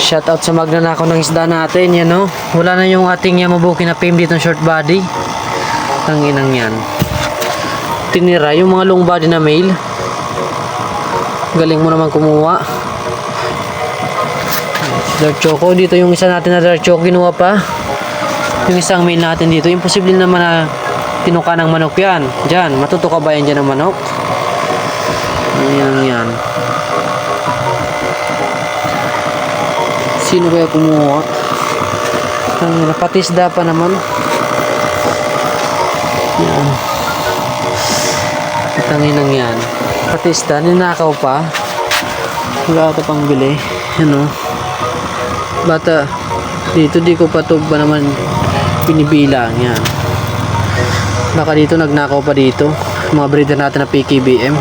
Shoutout sa magnanakaw ng isda natin, yan no. Wala na yung ating Yamabuki na fame dito ng short body. Ang inang yan. Tinira yung mga long body na male. Galing mo naman kumuha. Dark Choco, dito yung isa natin na Dark Choco kinuha pa. Yung isang male natin dito, imposible naman na tinuka ng manok yan. Diyan, matutuka ba yan dyan ng manok? Sino kaya kumuha? Ang napatisda pa naman. Yan. Tanginang yan. Patisda, ninakaw pa. Wala ito pang bili. Yan. Bata, dito di ko pa ba naman pinibilang. Yan. Baka dito nagnakaw pa dito. Mga breeder natin na PKBM.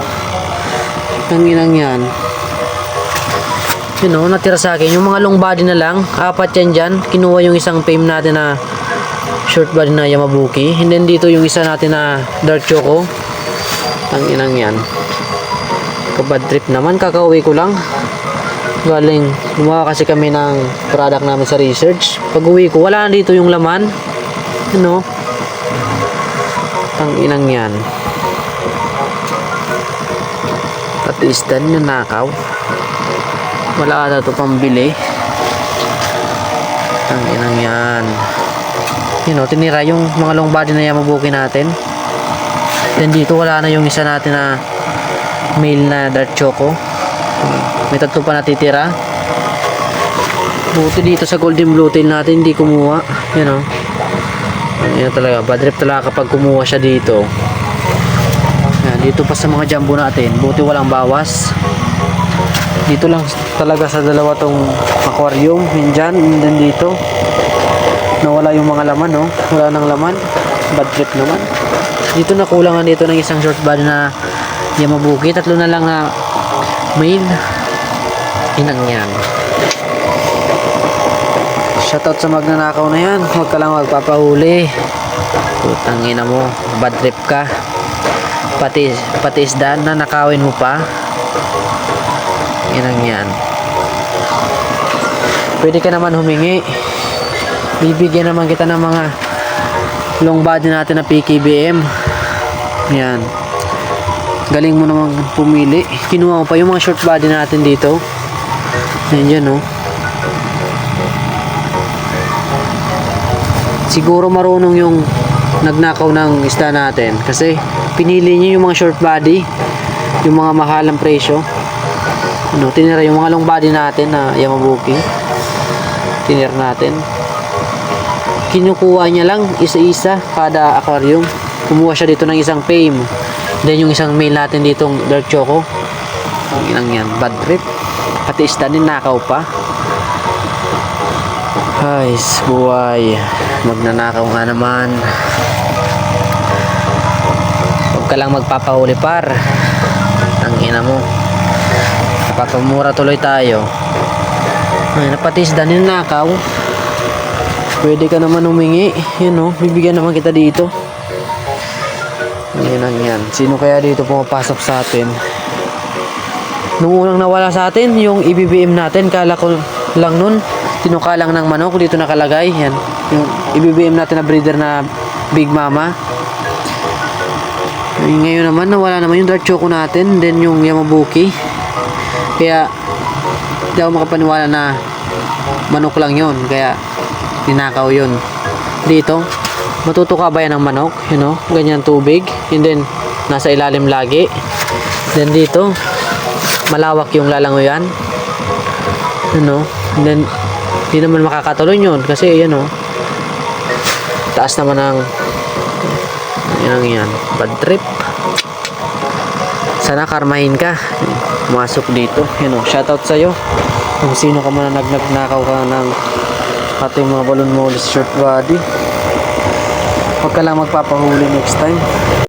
Tanginang yan. Yun o, natira sa akin. Yung mga long body na lang, apat yan dyan. Kinuha yung isang fame natin na short body na Yamabuki. And then dito yung isa natin na dark choco. Ang inang yan. Kabad trip naman, kakauwi ko lang. Galing, gumawa kasi kami ng product namin sa research. Pag uwi ko, wala na dito yung laman. Ano? Ang inang yan. Pati isdan na nakaw. Wala ata ito pambili. Ang inang yan. You know, tinira yung mga long body na Yamabuki natin. Then dito wala na yung isa natin na male na dark choco. May tatlo pa natitira. Buti dito sa golden blue tail natin hindi kumuha. You know. Yan talaga. Bad trip talaga kapag kumuha siya dito. Yan, dito pa sa mga jumbo natin. Buti walang bawas. Dito lang talaga sa dalawa tong aquarium. Yan dyan. Yan din dito. Nawala yung mga laman, no? Wala nang laman. Bad trip naman. Dito na kulangan dito ng isang short body na Yamabuki. Tatlo na lang na male. Inang yan. Shoutout sa magnanakaw na yan. Huwag ka lang magpapahuli. Putang ina mo. Bad trip ka. Pati, pati isdaan na nakawin mo pa. Inang yan. Pwede ka naman humingi. Bibigyan naman kita ng mga long body natin na PKBM. Yan. Galing mo naman pumili. Kinuha ko pa yung mga short body natin dito. Yan yan oh. Siguro marunong yung nagnakaw ng isda natin. Kasi pinili niya yung mga short body. Yung mga mahalang presyo. Ano, tinira yung mga long body natin na Yamabuki. Tinira natin. Kinukuha niya lang isa-isa kada aquarium. Kumuha siya dito ng isang fame. Then yung isang male natin ditong dark choco. Ang inang yan, bad trip. Pati isda din nakaw pa. Ay, buhay. Magnanakaw nga naman. Huwag ka lang magpapahuli par. Ang ina mo. Napapamura tuloy tayo. Ay, napati isda din nakaw. Pwede ka naman humingi. Yan o, bibigyan naman kita dito. Yan ang yan. Sino kaya dito pumapasok sa atin? Nung unang nawala sa atin, yung IBBM natin, kala ko lang nun, tinuka lang ng manok, dito nakalagay. Yan. Yung IBBM natin na breeder na Big Mama. Ay, ngayon naman, nawala naman yung dark choco natin, then yung Yamabuki. Kaya, hindi ako makapaniwala na manok lang yon Kaya, ninakaw yun. Dito, matutuka ba yan ng manok? You know, ganyan tubig. And then, nasa ilalim lagi. Then dito, malawak yung lalangoyan. You know, and then, hindi naman makakatuloy yun. Kasi, yan oh, taas naman ng yan yan, bad trip. Sana karmahin ka. Masok dito. Yan oh, shoutout sa'yo. Kung sino ka man na nagnagnakaw ka ng ating mga balon mo short body. Huwag ka lang magpapahuli next time.